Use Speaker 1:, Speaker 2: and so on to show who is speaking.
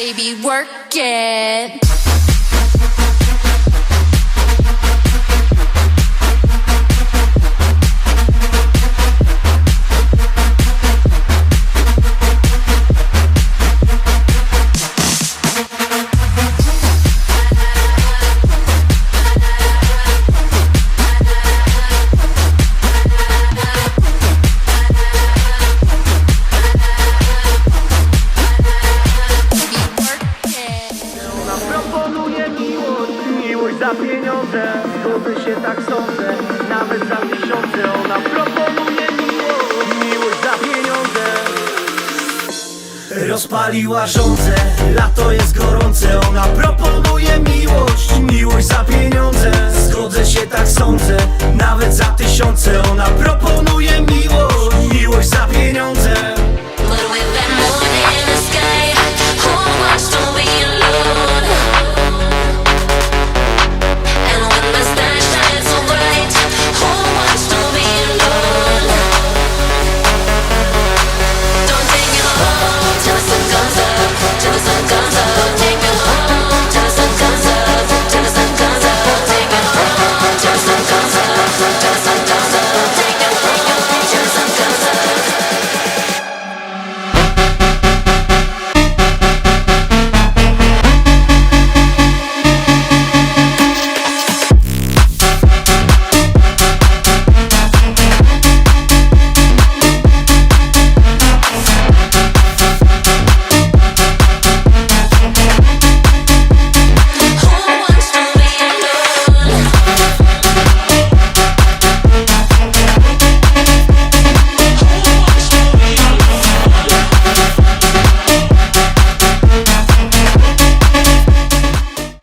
Speaker 1: baby, work it. za pieniądze Zgodzę się tak sądzę. Nawet za tysiące Ona proponuje miłość. Miłość za pieniądze. Rozpaliła żądzę Lato jest gorące. Ona proponuje miłość. Miłość za pieniądze. Zgodzę się tak sądzę. Nawet za tysiące Ona proponuje miłość.